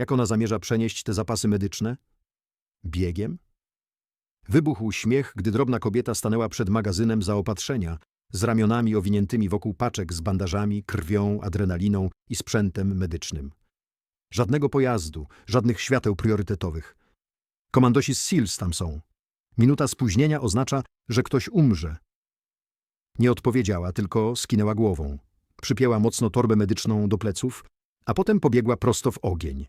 Jak ona zamierza przenieść te zapasy medyczne? Biegiem? Wybuchł śmiech, gdy drobna kobieta stanęła przed magazynem zaopatrzenia, z ramionami owiniętymi wokół paczek z bandażami, krwią, adrenaliną i sprzętem medycznym. Żadnego pojazdu, żadnych świateł priorytetowych. Komandosi z SEALs tam są. Minuta spóźnienia oznacza, że ktoś umrze. Nie odpowiedziała, tylko skinęła głową. Przypięła mocno torbę medyczną do pleców, a potem pobiegła prosto w ogień.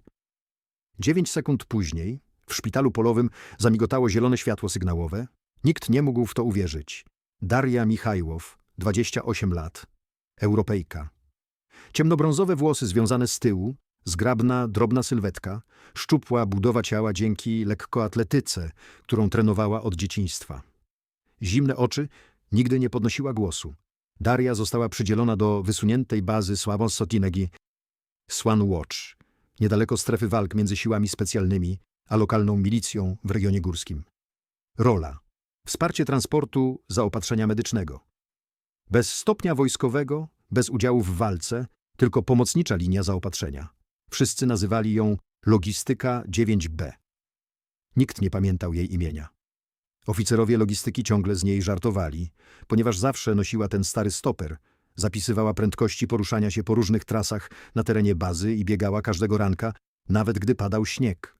Dziewięć sekund później w szpitalu polowym zamigotało zielone światło sygnałowe. Nikt nie mógł w to uwierzyć. Daria Michajłow, 28 lat, Europejka. Ciemnobrązowe włosy związane z tyłu, zgrabna, drobna sylwetka, szczupła budowa ciała dzięki lekkoatletyce, którą trenowała od dzieciństwa. Zimne oczy, nigdy nie podnosiła głosu. Daria została przydzielona do wysuniętej bazy Sławos Sotinegi Swan Watch, niedaleko strefy walk między siłami specjalnymi a lokalną milicją w regionie górskim. Rola. Wsparcie transportu zaopatrzenia medycznego. Bez stopnia wojskowego, bez udziału w walce, tylko pomocnicza linia zaopatrzenia. Wszyscy nazywali ją Logistyka 9B. Nikt nie pamiętał jej imienia. Oficerowie logistyki ciągle z niej żartowali, ponieważ zawsze nosiła ten stary stoper, zapisywała prędkości poruszania się po różnych trasach na terenie bazy i biegała każdego ranka, nawet gdy padał śnieg.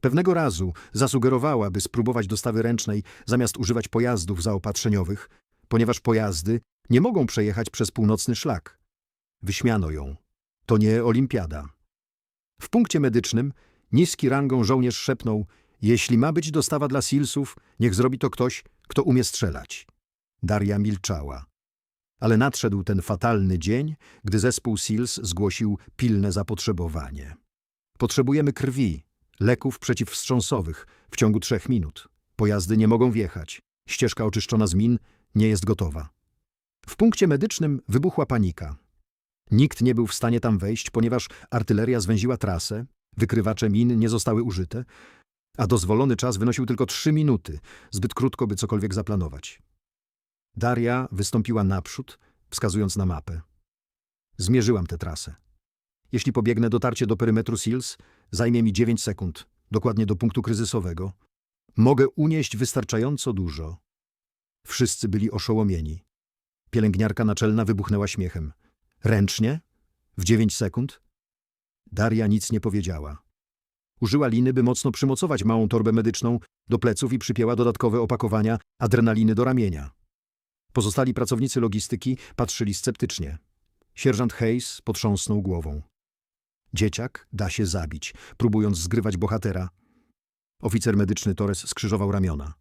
Pewnego razu zasugerowała, by spróbować dostawy ręcznej zamiast używać pojazdów zaopatrzeniowych, ponieważ pojazdy nie mogą przejechać przez północny szlak. Wyśmiano ją. To nie olimpiada. W punkcie medycznym niski rangą żołnierz szepnął jeśli ma być dostawa dla Silsów, niech zrobi to ktoś, kto umie strzelać. Daria milczała. Ale nadszedł ten fatalny dzień, gdy zespół Sils zgłosił pilne zapotrzebowanie. Potrzebujemy krwi, leków przeciwwstrząsowych w ciągu trzech minut. Pojazdy nie mogą wjechać. Ścieżka oczyszczona z min nie jest gotowa. W punkcie medycznym wybuchła panika. Nikt nie był w stanie tam wejść, ponieważ artyleria zwęziła trasę, wykrywacze min nie zostały użyte, a dozwolony czas wynosił tylko trzy minuty, zbyt krótko, by cokolwiek zaplanować. Daria wystąpiła naprzód, wskazując na mapę. Zmierzyłam tę trasę. Jeśli pobiegnę dotarcie do perymetru Sils, zajmie mi 9 sekund, dokładnie do punktu kryzysowego. Mogę unieść wystarczająco dużo. Wszyscy byli oszołomieni. Pielęgniarka naczelna wybuchnęła śmiechem. Ręcznie? W 9 sekund? Daria nic nie powiedziała. Użyła liny, by mocno przymocować małą torbę medyczną do pleców i przypięła dodatkowe opakowania adrenaliny do ramienia. Pozostali pracownicy logistyki patrzyli sceptycznie. Sierżant Hayes potrząsnął głową. Dzieciak da się zabić, próbując zgrywać bohatera. Oficer medyczny Torres skrzyżował ramiona.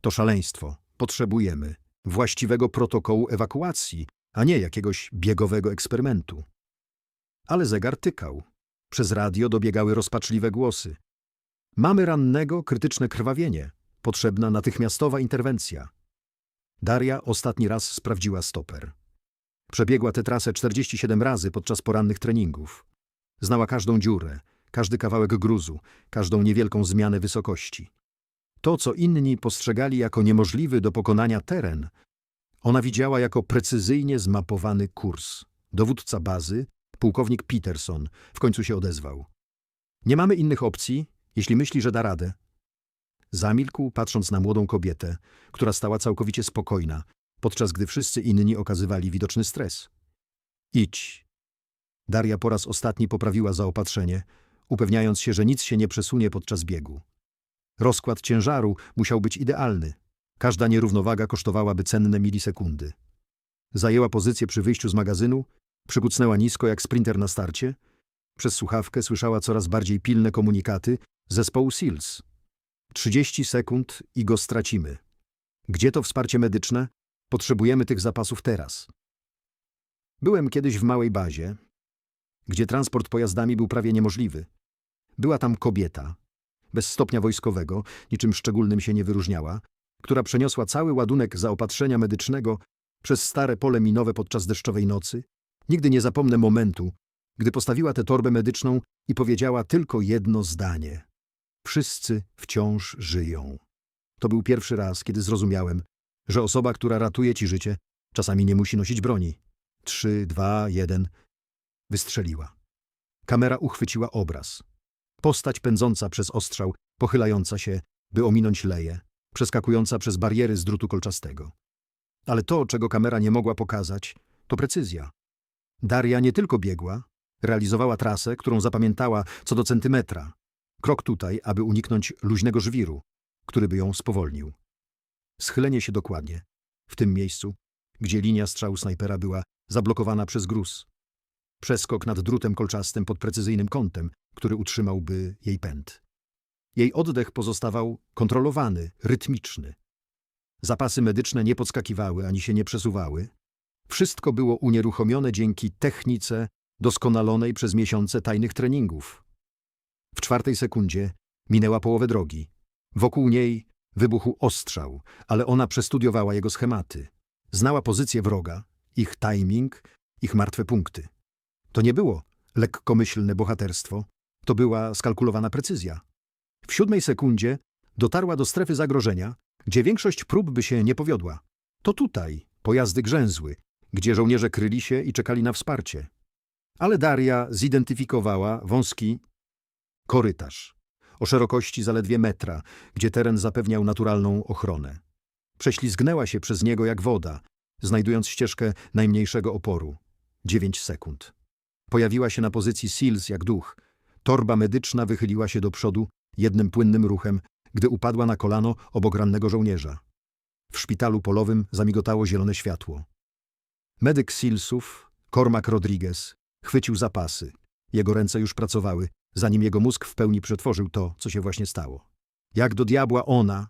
To szaleństwo. Potrzebujemy właściwego protokołu ewakuacji, a nie jakiegoś biegowego eksperymentu. Ale zegar tykał. Przez radio dobiegały rozpaczliwe głosy. Mamy rannego, krytyczne krwawienie. Potrzebna natychmiastowa interwencja. Daria ostatni raz sprawdziła stoper. Przebiegła tę trasę 47 razy podczas porannych treningów. Znała każdą dziurę, każdy kawałek gruzu, każdą niewielką zmianę wysokości. To, co inni postrzegali jako niemożliwy do pokonania teren, ona widziała jako precyzyjnie zmapowany kurs. Dowódca bazy, pułkownik Peterson, w końcu się odezwał. Nie mamy innych opcji, jeśli myśli, że da radę. Zamilkł, patrząc na młodą kobietę, która stała całkowicie spokojna, podczas gdy wszyscy inni okazywali widoczny stres. Idź. Daria po raz ostatni poprawiła zaopatrzenie, upewniając się, że nic się nie przesunie podczas biegu. Rozkład ciężaru musiał być idealny. Każda nierównowaga kosztowałaby cenne milisekundy. Zajęła pozycję przy wyjściu z magazynu, przykucnęła nisko jak sprinter na starcie. Przez słuchawkę słyszała coraz bardziej pilne komunikaty zespołu SEALS. 30 sekund i go stracimy. Gdzie to wsparcie medyczne? Potrzebujemy tych zapasów teraz. Byłem kiedyś w małej bazie, gdzie transport pojazdami był prawie niemożliwy. Była tam kobieta, bez stopnia wojskowego, niczym szczególnym się nie wyróżniała, która przeniosła cały ładunek zaopatrzenia medycznego przez stare pole minowe podczas deszczowej nocy. Nigdy nie zapomnę momentu, gdy postawiła tę torbę medyczną i powiedziała tylko jedno zdanie. Wszyscy wciąż żyją. To był pierwszy raz, kiedy zrozumiałem, że osoba, która ratuje ci życie, czasami nie musi nosić broni. Trzy, dwa, jeden. Wystrzeliła. Kamera uchwyciła obraz. Postać pędząca przez ostrzał, pochylająca się, by ominąć leje, przeskakująca przez bariery z drutu kolczastego. Ale to, czego kamera nie mogła pokazać, to precyzja. Daria nie tylko biegła, realizowała trasę, którą zapamiętała co do centymetra. Krok tutaj, aby uniknąć luźnego żwiru, który by ją spowolnił. Schylenie się dokładnie, w tym miejscu, gdzie linia strzału snajpera była zablokowana przez gruz. Przeskok nad drutem kolczastym pod precyzyjnym kątem, który utrzymałby jej pęd. Jej oddech pozostawał kontrolowany, rytmiczny. Zapasy medyczne nie podskakiwały ani się nie przesuwały. Wszystko było unieruchomione dzięki technice doskonalonej przez miesiące tajnych treningów. W czwartej sekundzie minęła połowę drogi. Wokół niej wybuchł ostrzał, ale ona przestudiowała jego schematy. Znała pozycję wroga, ich timing, ich martwe punkty. To nie było lekkomyślne bohaterstwo, to była skalkulowana precyzja. W siódmej sekundzie dotarła do strefy zagrożenia, gdzie większość prób by się nie powiodła. To tutaj pojazdy grzęzły, gdzie żołnierze kryli się i czekali na wsparcie. Ale Daria zidentyfikowała wąski korytarz o szerokości zaledwie metra, gdzie teren zapewniał naturalną ochronę. Prześlizgnęła się przez niego jak woda, znajdując ścieżkę najmniejszego oporu. Dziewięć sekund. Pojawiła się na pozycji Seals jak duch. Torba medyczna wychyliła się do przodu jednym płynnym ruchem, gdy upadła na kolano obok rannego żołnierza. W szpitalu polowym zamigotało zielone światło. Medyk Sealsów, Cormac Rodriguez, chwycił zapasy. Jego ręce już pracowały, zanim jego mózg w pełni przetworzył to, co się właśnie stało. Jak do diabła ona...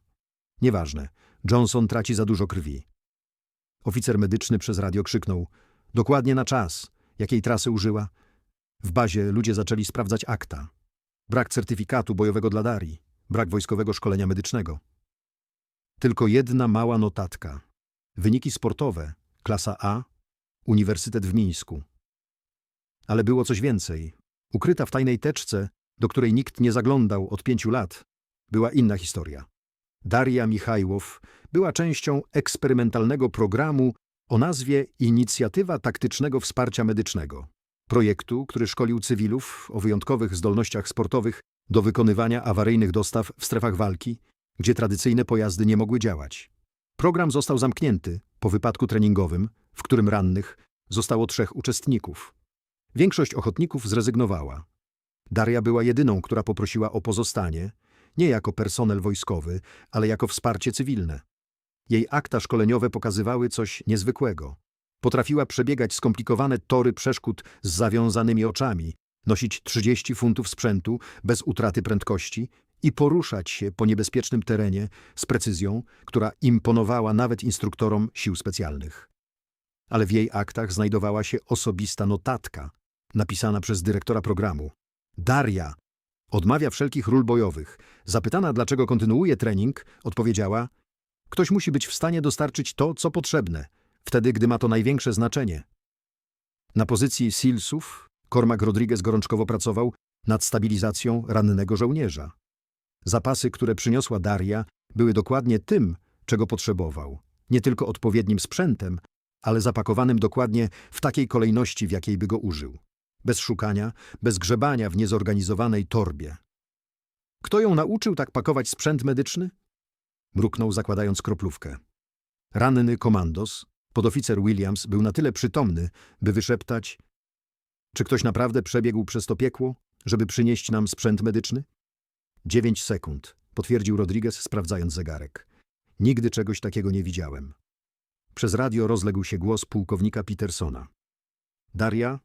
Nieważne. Johnson traci za dużo krwi. Oficer medyczny przez radio krzyknął. Dokładnie na czas. Jakiej trasy użyła? W bazie ludzie zaczęli sprawdzać akta. Brak certyfikatu bojowego dla Darii. Brak wojskowego szkolenia medycznego. Tylko jedna mała notatka. Wyniki sportowe. Klasa A. Uniwersytet w Mińsku. Ale było coś więcej. Ukryta w tajnej teczce, do której nikt nie zaglądał od pięciu lat, była inna historia. Daria Michajłow była częścią eksperymentalnego programu o nazwie Inicjatywa Taktycznego Wsparcia Medycznego. Projektu, który szkolił cywilów o wyjątkowych zdolnościach sportowych do wykonywania awaryjnych dostaw w strefach walki, gdzie tradycyjne pojazdy nie mogły działać. Program został zamknięty po wypadku treningowym, w którym rannych zostało trzech uczestników. Większość ochotników zrezygnowała. Daria była jedyną, która poprosiła o pozostanie, nie jako personel wojskowy, ale jako wsparcie cywilne. Jej akta szkoleniowe pokazywały coś niezwykłego. Potrafiła przebiegać skomplikowane tory przeszkód z zawiązanymi oczami, nosić 30 funtów sprzętu bez utraty prędkości i poruszać się po niebezpiecznym terenie z precyzją, która imponowała nawet instruktorom sił specjalnych. Ale w jej aktach znajdowała się osobista notatka, napisana przez dyrektora programu. Daria odmawia wszelkich ról bojowych. Zapytana, dlaczego kontynuuje trening, odpowiedziała: Ktoś musi być w stanie dostarczyć to, co potrzebne, wtedy, gdy ma to największe znaczenie. Na pozycji Silsów Cormac Rodriguez gorączkowo pracował nad stabilizacją rannego żołnierza. Zapasy, które przyniosła Daria, były dokładnie tym, czego potrzebował. Nie tylko odpowiednim sprzętem, ale zapakowanym dokładnie w takiej kolejności, w jakiej by go użył. Bez szukania, bez grzebania w niezorganizowanej torbie. Kto ją nauczył tak pakować sprzęt medyczny? Mruknął, zakładając kroplówkę. Ranny komandos, podoficer Williams, był na tyle przytomny, by wyszeptać czy ktoś naprawdę przebiegł przez to piekło, żeby przynieść nam sprzęt medyczny? Dziewięć sekund, potwierdził Rodriguez, sprawdzając zegarek. Nigdy czegoś takiego nie widziałem. Przez radio rozległ się głos pułkownika Petersona. Daria,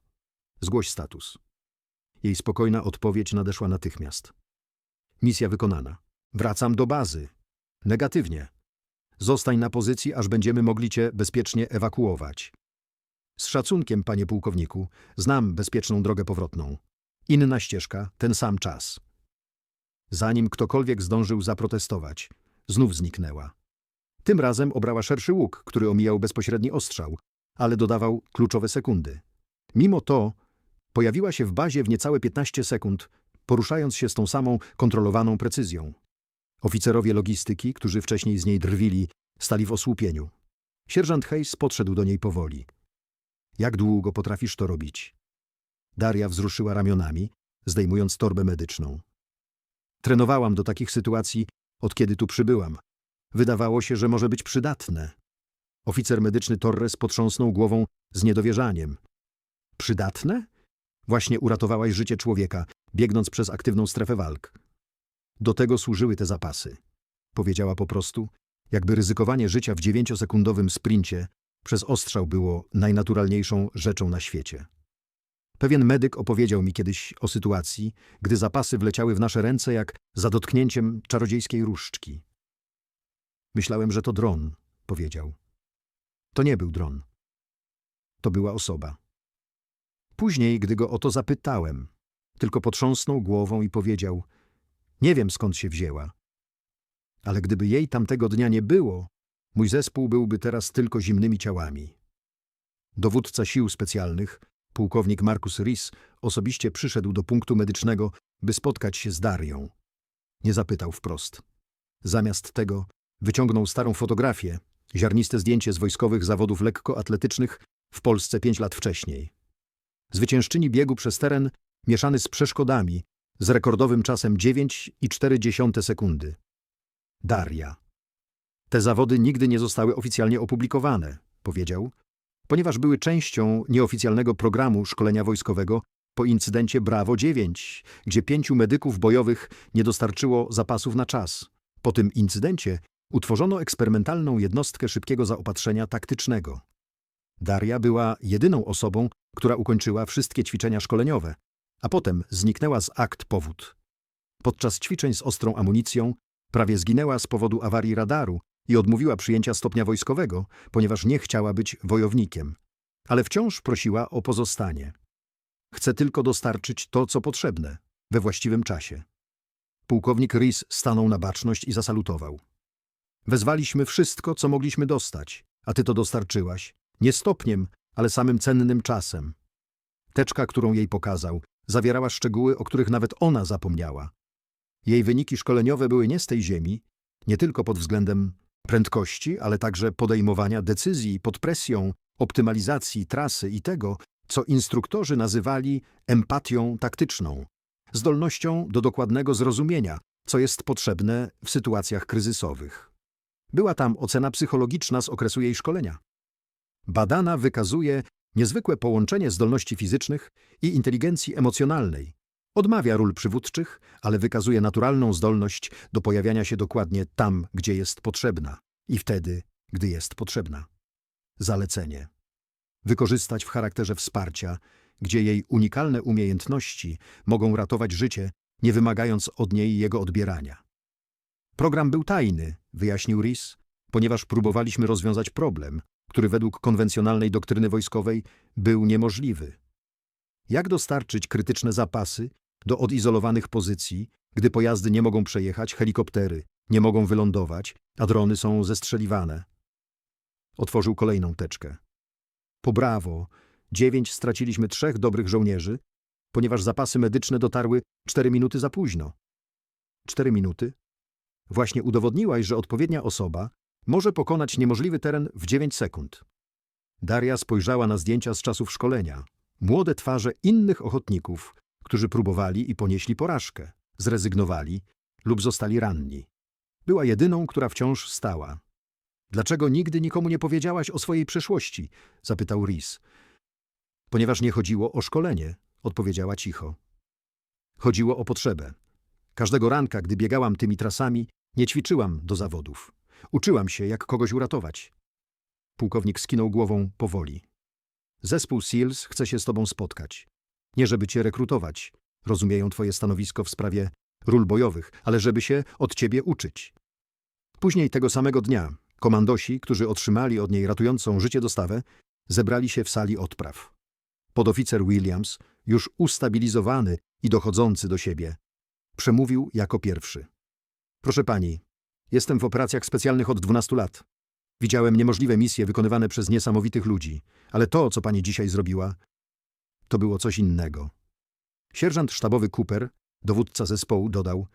zgłoś status. Jej spokojna odpowiedź nadeszła natychmiast. Misja wykonana. Wracam do bazy. Negatywnie. Zostań na pozycji, aż będziemy mogli cię bezpiecznie ewakuować. Z szacunkiem, panie pułkowniku, znam bezpieczną drogę powrotną. Inna ścieżka, ten sam czas. Zanim ktokolwiek zdążył zaprotestować, znów zniknęła. Tym razem obrała szerszy łuk, który omijał bezpośredni ostrzał, ale dodawał kluczowe sekundy. Mimo to pojawiła się w bazie w niecałe 15 sekund, poruszając się z tą samą kontrolowaną precyzją. Oficerowie logistyki, którzy wcześniej z niej drwili, stali w osłupieniu. Sierżant Hayes podszedł do niej powoli. Jak długo potrafisz to robić? Daria wzruszyła ramionami, zdejmując torbę medyczną. Trenowałam do takich sytuacji, od kiedy tu przybyłam. Wydawało się, że może być przydatne. Oficer medyczny Torres potrząsnął głową z niedowierzaniem. Przydatne? Właśnie uratowałaś życie człowieka, biegnąc przez aktywną strefę walk. Do tego służyły te zapasy. Powiedziała po prostu, jakby ryzykowanie życia w dziewięciosekundowym sprincie przez ostrzał było najnaturalniejszą rzeczą na świecie. Pewien medyk opowiedział mi kiedyś o sytuacji, gdy zapasy wleciały w nasze ręce jak za dotknięciem czarodziejskiej różdżki. Myślałem, że to dron, powiedział. To nie był dron. To była osoba. Później, gdy go o to zapytałem, tylko potrząsnął głową i powiedział: Nie wiem skąd się wzięła. Ale gdyby jej tamtego dnia nie było, mój zespół byłby teraz tylko zimnymi ciałami. Dowódca sił specjalnych, pułkownik Marcus Rhys, osobiście przyszedł do punktu medycznego, by spotkać się z Darią. Nie zapytał wprost. Zamiast tego wyciągnął starą fotografię, ziarniste zdjęcie z wojskowych zawodów lekkoatletycznych w Polsce pięć lat wcześniej. Zwyciężczyni biegu przez teren mieszany z przeszkodami, z rekordowym czasem 9,4 sekundy. Daria. Te zawody nigdy nie zostały oficjalnie opublikowane, powiedział, ponieważ były częścią nieoficjalnego programu szkolenia wojskowego po incydencie Bravo 9, gdzie pięciu medyków bojowych nie dostarczyło zapasów na czas. Po tym incydencie utworzono eksperymentalną jednostkę szybkiego zaopatrzenia taktycznego. Daria była jedyną osobą, która ukończyła wszystkie ćwiczenia szkoleniowe, a potem zniknęła z akt powód. Podczas ćwiczeń z ostrą amunicją prawie zginęła z powodu awarii radaru i odmówiła przyjęcia stopnia wojskowego, ponieważ nie chciała być wojownikiem, ale wciąż prosiła o pozostanie. Chce tylko dostarczyć to, co potrzebne, we właściwym czasie. Pułkownik Rhys stanął na baczność i zasalutował. Wezwaliśmy wszystko, co mogliśmy dostać, a ty to dostarczyłaś. Nie stopniem, ale samym cennym czasem. Teczka, którą jej pokazał, zawierała szczegóły, o których nawet ona zapomniała. Jej wyniki szkoleniowe były nie z tej ziemi, nie tylko pod względem prędkości, ale także podejmowania decyzji pod presją, optymalizacji trasy i tego, co instruktorzy nazywali empatią taktyczną, zdolnością do dokładnego zrozumienia, co jest potrzebne w sytuacjach kryzysowych. Była tam ocena psychologiczna z okresu jej szkolenia. Badana wykazuje niezwykłe połączenie zdolności fizycznych i inteligencji emocjonalnej. Odmawia ról przywódczych, ale wykazuje naturalną zdolność do pojawiania się dokładnie tam, gdzie jest potrzebna i wtedy, gdy jest potrzebna. Zalecenie. Wykorzystać w charakterze wsparcia, gdzie jej unikalne umiejętności mogą ratować życie, nie wymagając od niej jego odbierania. Program był tajny, wyjaśnił Rhys, ponieważ próbowaliśmy rozwiązać problem, który według konwencjonalnej doktryny wojskowej był niemożliwy. Jak dostarczyć krytyczne zapasy do odizolowanych pozycji, gdy pojazdy nie mogą przejechać, helikoptery nie mogą wylądować, a drony są zestrzeliwane? Otworzył kolejną teczkę. Po brawo, dziewięć straciliśmy trzech dobrych żołnierzy, ponieważ zapasy medyczne dotarły cztery minuty za późno. Cztery minuty? Właśnie udowodniłaś, że odpowiednia osoba może pokonać niemożliwy teren w 9 sekund. Daria spojrzała na zdjęcia z czasów szkolenia. Młode twarze innych ochotników, którzy próbowali i ponieśli porażkę, zrezygnowali lub zostali ranni. Była jedyną, która wciąż stała. Dlaczego nigdy nikomu nie powiedziałaś o swojej przeszłości? zapytał Rhys. Ponieważ nie chodziło o szkolenie, odpowiedziała cicho. Chodziło o potrzebę. Każdego ranka, gdy biegałam tymi trasami, nie ćwiczyłam do zawodów. Uczyłam się, jak kogoś uratować. Pułkownik skinął głową powoli. Zespół SEALS chce się z tobą spotkać. Nie żeby cię rekrutować. Rozumieją twoje stanowisko w sprawie ról bojowych, ale żeby się od ciebie uczyć. Później tego samego dnia komandosi, którzy otrzymali od niej ratującą życie dostawę, zebrali się w sali odpraw. Podoficer Williams, już ustabilizowany i dochodzący do siebie, przemówił jako pierwszy. Proszę pani, Jestem w operacjach specjalnych od 12 lat. Widziałem niemożliwe misje wykonywane przez niesamowitych ludzi, ale to, co pani dzisiaj zrobiła, to było coś innego. Sierżant sztabowy Cooper, dowódca zespołu, dodał: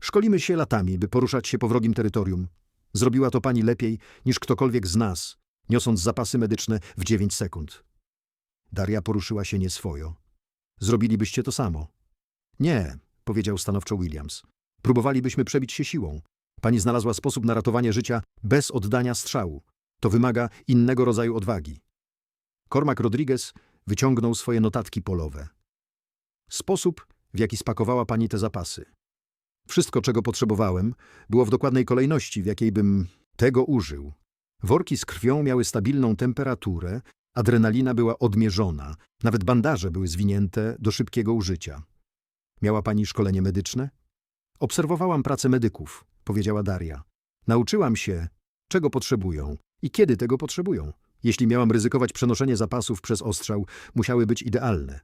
Szkolimy się latami, by poruszać się po wrogim terytorium. Zrobiła to pani lepiej niż ktokolwiek z nas, niosąc zapasy medyczne w 9 sekund. Daria poruszyła się nieswojo. Zrobilibyście to samo. Nie, powiedział stanowczo Williams. Próbowalibyśmy przebić się siłą. Pani znalazła sposób na ratowanie życia bez oddania strzału. To wymaga innego rodzaju odwagi. Cormac Rodriguez wyciągnął swoje notatki polowe. Sposób, w jaki spakowała pani te zapasy. Wszystko, czego potrzebowałem, było w dokładnej kolejności, w jakiej bym tego użył. Worki z krwią miały stabilną temperaturę, adrenalina była odmierzona, nawet bandaże były zwinięte do szybkiego użycia. Miała pani szkolenie medyczne? Obserwowałam pracę medyków, powiedziała Daria. Nauczyłam się, czego potrzebują i kiedy tego potrzebują. Jeśli miałam ryzykować przenoszenie zapasów przez ostrzał, musiały być idealne.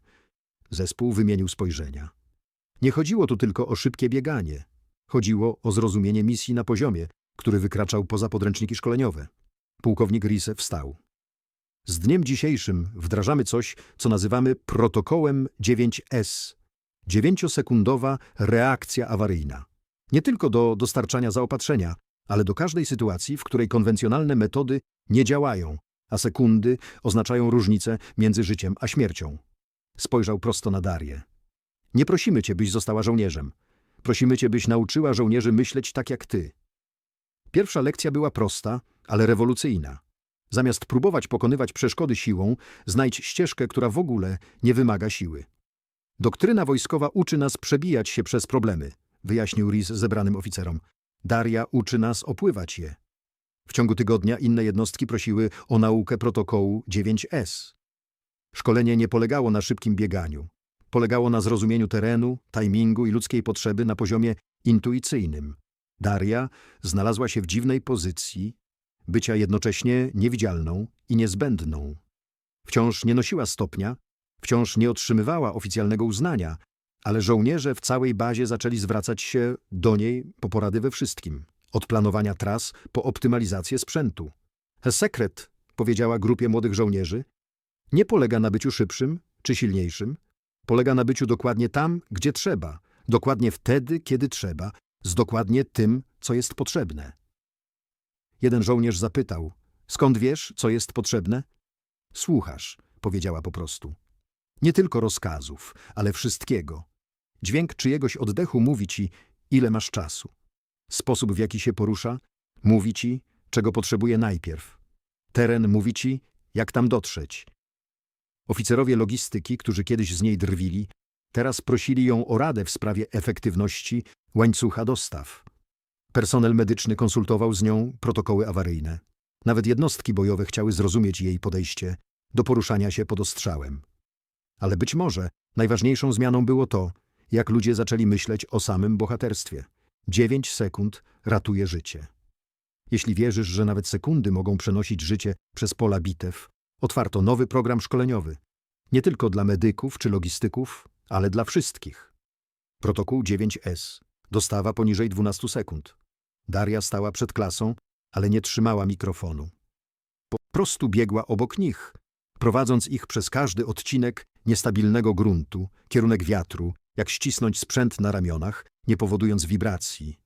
Zespół wymienił spojrzenia. Nie chodziło tu tylko o szybkie bieganie. Chodziło o zrozumienie misji na poziomie, który wykraczał poza podręczniki szkoleniowe. Pułkownik Rise wstał. Z dniem dzisiejszym wdrażamy coś, co nazywamy protokołem 9S. Dziewięciosekundowa reakcja awaryjna. Nie tylko do dostarczania zaopatrzenia, ale do każdej sytuacji, w której konwencjonalne metody nie działają, a sekundy oznaczają różnicę między życiem a śmiercią. Spojrzał prosto na Darię. Nie prosimy cię, byś została żołnierzem. Prosimy cię, byś nauczyła żołnierzy myśleć tak jak ty. Pierwsza lekcja była prosta, ale rewolucyjna. Zamiast próbować pokonywać przeszkody siłą, znajdź ścieżkę, która w ogóle nie wymaga siły. Doktryna wojskowa uczy nas przebijać się przez problemy, wyjaśnił Riz zebranym oficerom. Daria uczy nas opływać je. W ciągu tygodnia inne jednostki prosiły o naukę protokołu 9S. Szkolenie nie polegało na szybkim bieganiu. Polegało na zrozumieniu terenu, timingu i ludzkiej potrzeby na poziomie intuicyjnym. Daria znalazła się w dziwnej pozycji bycia jednocześnie niewidzialną i niezbędną. Wciąż nie nosiła stopnia, wciąż nie otrzymywała oficjalnego uznania, ale żołnierze w całej bazie zaczęli zwracać się do niej po porady we wszystkim, od planowania tras po optymalizację sprzętu. Sekret, powiedziała grupie młodych żołnierzy, nie polega na byciu szybszym czy silniejszym, polega na byciu dokładnie tam, gdzie trzeba, dokładnie wtedy, kiedy trzeba, z dokładnie tym, co jest potrzebne. Jeden żołnierz zapytał, skąd wiesz, co jest potrzebne? Słuchasz, powiedziała po prostu. Nie tylko rozkazów, ale wszystkiego. Dźwięk czyjegoś oddechu mówi ci, ile masz czasu. Sposób, w jaki się porusza, mówi ci, czego potrzebuje najpierw. Teren mówi ci, jak tam dotrzeć. Oficerowie logistyki, którzy kiedyś z niej drwili, teraz prosili ją o radę w sprawie efektywności łańcucha dostaw. Personel medyczny konsultował z nią protokoły awaryjne. Nawet jednostki bojowe chciały zrozumieć jej podejście do poruszania się pod ostrzałem. Ale być może najważniejszą zmianą było to, jak ludzie zaczęli myśleć o samym bohaterstwie. Dziewięć sekund ratuje życie. Jeśli wierzysz, że nawet sekundy mogą przenosić życie przez pola bitew, otwarto nowy program szkoleniowy. Nie tylko dla medyków czy logistyków, ale dla wszystkich. Protokół 9S. Dostawa poniżej 12 sekund. Daria stała przed klasą, ale nie trzymała mikrofonu. Po prostu biegła obok nich, prowadząc ich przez każdy odcinek niestabilnego gruntu, kierunek wiatru, jak ścisnąć sprzęt na ramionach, nie powodując wibracji.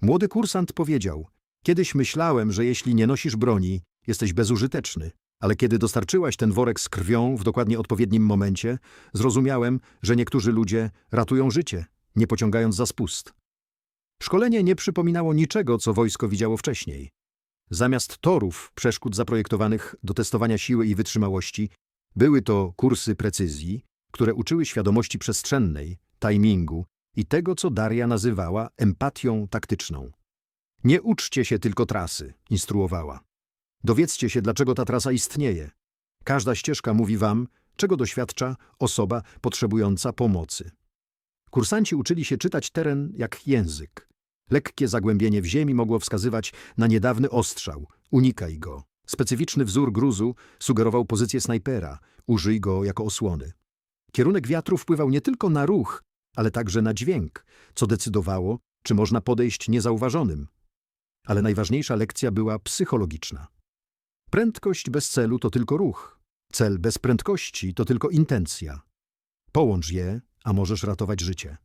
Młody kursant powiedział, kiedyś myślałem, że jeśli nie nosisz broni, jesteś bezużyteczny, ale kiedy dostarczyłaś ten worek z krwią w dokładnie odpowiednim momencie, zrozumiałem, że niektórzy ludzie ratują życie, nie pociągając za spust. Szkolenie nie przypominało niczego, co wojsko widziało wcześniej. Zamiast torów, przeszkód zaprojektowanych do testowania siły i wytrzymałości, były to kursy precyzji, które uczyły świadomości przestrzennej, timingu i tego, co Daria nazywała empatią taktyczną. Nie uczcie się tylko trasy, instruowała. Dowiedzcie się, dlaczego ta trasa istnieje. Każda ścieżka mówi wam, czego doświadcza osoba potrzebująca pomocy. Kursanci uczyli się czytać teren jak język. Lekkie zagłębienie w ziemi mogło wskazywać na niedawny ostrzał. Unikaj go. Specyficzny wzór gruzu sugerował pozycję snajpera. Użyj go jako osłony. Kierunek wiatru wpływał nie tylko na ruch, ale także na dźwięk, co decydowało, czy można podejść niezauważonym. Ale najważniejsza lekcja była psychologiczna. Prędkość bez celu to tylko ruch. Cel bez prędkości to tylko intencja. Połącz je, a możesz ratować życie.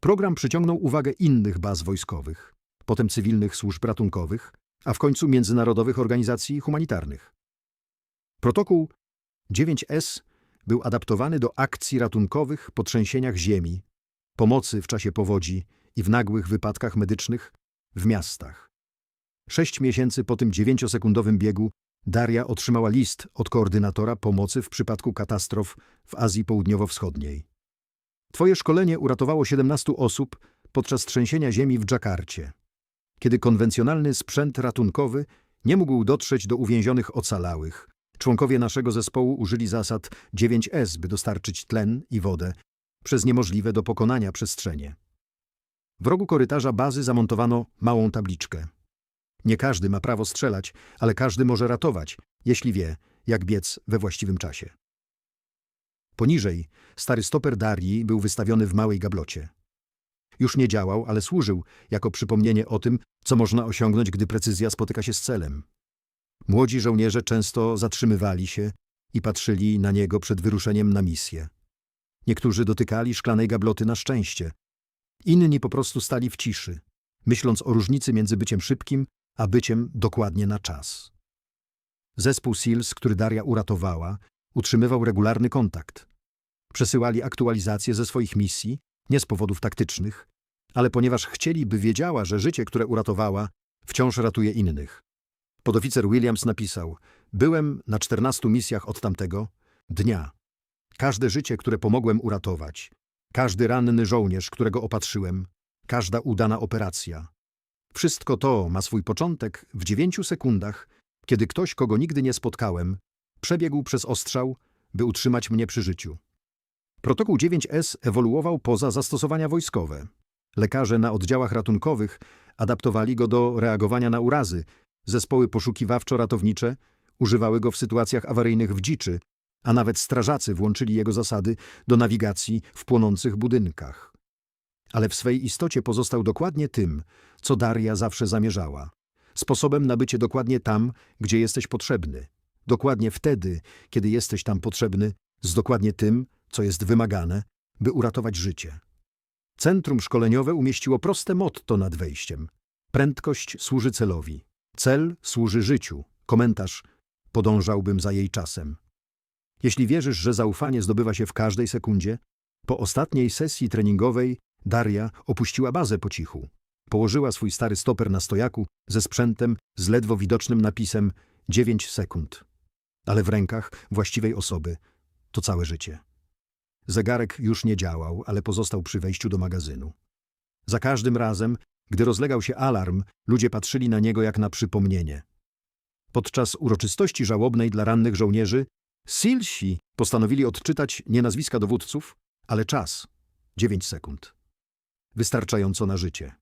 Program przyciągnął uwagę innych baz wojskowych, potem cywilnych służb ratunkowych, a w końcu międzynarodowych organizacji humanitarnych. Protokół 9S był adaptowany do akcji ratunkowych po trzęsieniach ziemi, pomocy w czasie powodzi i w nagłych wypadkach medycznych w miastach. Sześć miesięcy po tym dziewięciosekundowym biegu Daria otrzymała list od koordynatora pomocy w przypadku katastrof w Azji Południowo-Wschodniej. Twoje szkolenie uratowało 17 osób podczas trzęsienia ziemi w Dżakarcie, kiedy konwencjonalny sprzęt ratunkowy nie mógł dotrzeć do uwięzionych ocalałych. Członkowie naszego zespołu użyli zasad 9S, by dostarczyć tlen i wodę przez niemożliwe do pokonania przestrzenie. W rogu korytarza bazy zamontowano małą tabliczkę. Nie każdy ma prawo strzelać, ale każdy może ratować, jeśli wie, jak biec we właściwym czasie. Poniżej stary stoper Darii był wystawiony w małej gablocie. Już nie działał, ale służył jako przypomnienie o tym, co można osiągnąć, gdy precyzja spotyka się z celem. Młodzi żołnierze często zatrzymywali się i patrzyli na niego przed wyruszeniem na misję. Niektórzy dotykali szklanej gabloty na szczęście. Inni po prostu stali w ciszy, myśląc o różnicy między byciem szybkim a byciem dokładnie na czas. Zespół SEALS, który Daria uratowała, utrzymywał regularny kontakt. Przesyłali aktualizacje ze swoich misji, nie z powodów taktycznych, ale ponieważ chcieli, by wiedziała, że życie, które uratowała, wciąż ratuje innych. Podoficer Williams napisał: Byłem na 14 misjach od tamtego dnia. Każde życie, które pomogłem uratować, każdy ranny żołnierz, którego opatrzyłem, każda udana operacja. Wszystko to ma swój początek w dziewięciu sekundach, kiedy ktoś, kogo nigdy nie spotkałem, przebiegł przez ostrzał, by utrzymać mnie przy życiu. Protokół 9S ewoluował poza zastosowania wojskowe. Lekarze na oddziałach ratunkowych adaptowali go do reagowania na urazy, zespoły poszukiwawczo-ratownicze używały go w sytuacjach awaryjnych w dziczy, a nawet strażacy włączyli jego zasady do nawigacji w płonących budynkach. Ale w swej istocie pozostał dokładnie tym, co Daria zawsze zamierzała. Sposobem na bycie dokładnie tam, gdzie jesteś potrzebny. Dokładnie wtedy, kiedy jesteś tam potrzebny, z dokładnie tym, co jest wymagane, by uratować życie. Centrum szkoleniowe umieściło proste motto nad wejściem. Prędkość służy celowi. Cel służy życiu. Komentarz podążałbym za jej czasem. Jeśli wierzysz, że zaufanie zdobywa się w każdej sekundzie, po ostatniej sesji treningowej Daria opuściła bazę po cichu. Położyła swój stary stoper na stojaku ze sprzętem z ledwo widocznym napisem 9 sekund. Ale w rękach właściwej osoby to całe życie. Zegarek już nie działał, ale pozostał przy wejściu do magazynu. Za każdym razem, gdy rozlegał się alarm, ludzie patrzyli na niego jak na przypomnienie. Podczas uroczystości żałobnej dla rannych żołnierzy Silsi postanowili odczytać nie nazwiska dowódców, ale czas. dziewięć sekund. Wystarczająco na życie.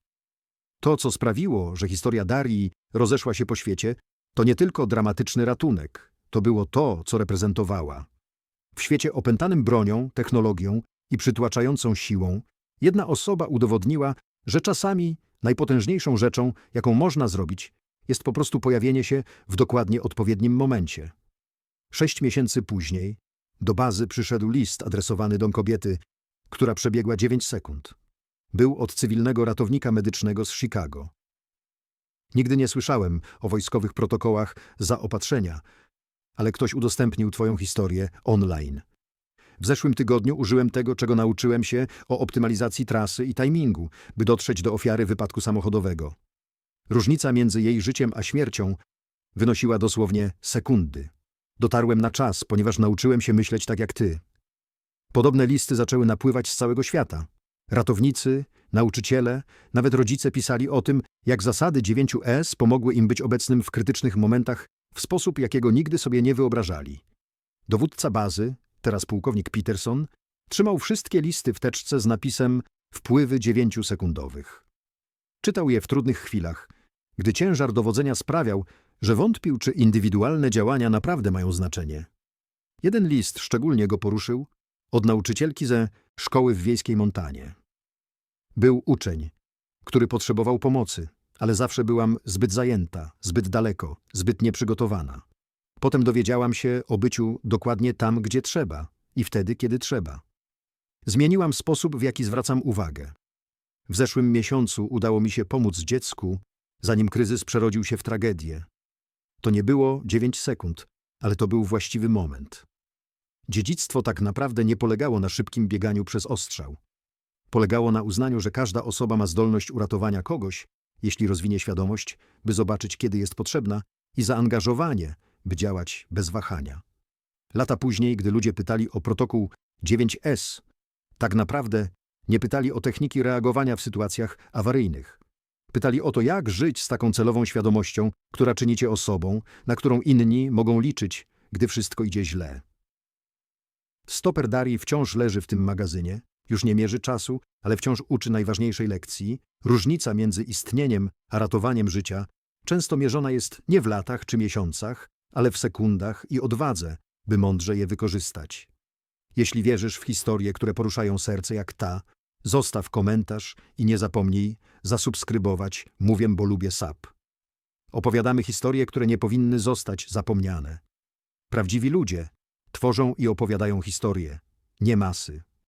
To, co sprawiło, że historia Darii rozeszła się po świecie, to nie tylko dramatyczny ratunek. To było to, co reprezentowała. W świecie opętanym bronią, technologią i przytłaczającą siłą, jedna osoba udowodniła, że czasami najpotężniejszą rzeczą, jaką można zrobić, jest po prostu pojawienie się w dokładnie odpowiednim momencie. Sześć miesięcy później do bazy przyszedł list adresowany do kobiety, która przebiegła dziewięć sekund. Był od cywilnego ratownika medycznego z Chicago. Nigdy nie słyszałem o wojskowych protokołach zaopatrzenia, ale ktoś udostępnił Twoją historię online. W zeszłym tygodniu użyłem tego, czego nauczyłem się o optymalizacji trasy i timingu, by dotrzeć do ofiary wypadku samochodowego. Różnica między jej życiem a śmiercią wynosiła dosłownie sekundy. Dotarłem na czas, ponieważ nauczyłem się myśleć tak jak ty. Podobne listy zaczęły napływać z całego świata. Ratownicy, nauczyciele, nawet rodzice pisali o tym, jak zasady 9S pomogły im być obecnym w krytycznych momentach w sposób, jakiego nigdy sobie nie wyobrażali. Dowódca bazy, teraz pułkownik Peterson, trzymał wszystkie listy w teczce z napisem wpływy dziewięciosekundowych. Czytał je w trudnych chwilach, gdy ciężar dowodzenia sprawiał, że wątpił, czy indywidualne działania naprawdę mają znaczenie. Jeden list szczególnie go poruszył od nauczycielki ze szkoły w wiejskiej Montanie. Był uczeń, który potrzebował pomocy, ale zawsze byłam zbyt zajęta, zbyt daleko, zbyt nieprzygotowana. Potem dowiedziałam się o byciu dokładnie tam, gdzie trzeba i wtedy, kiedy trzeba. Zmieniłam sposób, w jaki zwracam uwagę. W zeszłym miesiącu udało mi się pomóc dziecku, zanim kryzys przerodził się w tragedię. To nie było dziewięć sekund, ale to był właściwy moment. Dziedzictwo tak naprawdę nie polegało na szybkim bieganiu przez ostrzał. polegało na uznaniu, że każda osoba ma zdolność uratowania kogoś, jeśli rozwinie świadomość, by zobaczyć, kiedy jest potrzebna, i zaangażowanie, by działać bez wahania. Lata później, gdy ludzie pytali o protokół 9S, tak naprawdę nie pytali o techniki reagowania w sytuacjach awaryjnych. Pytali o to, jak żyć z taką celową świadomością, która czynicie osobą, na którą inni mogą liczyć, gdy wszystko idzie źle. Stoper Darii wciąż leży w tym magazynie, już nie mierzy czasu, ale wciąż uczy najważniejszej lekcji. Różnica między istnieniem a ratowaniem życia często mierzona jest nie w latach czy miesiącach, ale w sekundach i odwadze, by mądrze je wykorzystać. Jeśli wierzysz w historie, które poruszają serce jak ta, zostaw komentarz i nie zapomnij zasubskrybować Mówię, bo lubię SAP. Opowiadamy historie, które nie powinny zostać zapomniane. Prawdziwi ludzie tworzą i opowiadają historie, nie masy.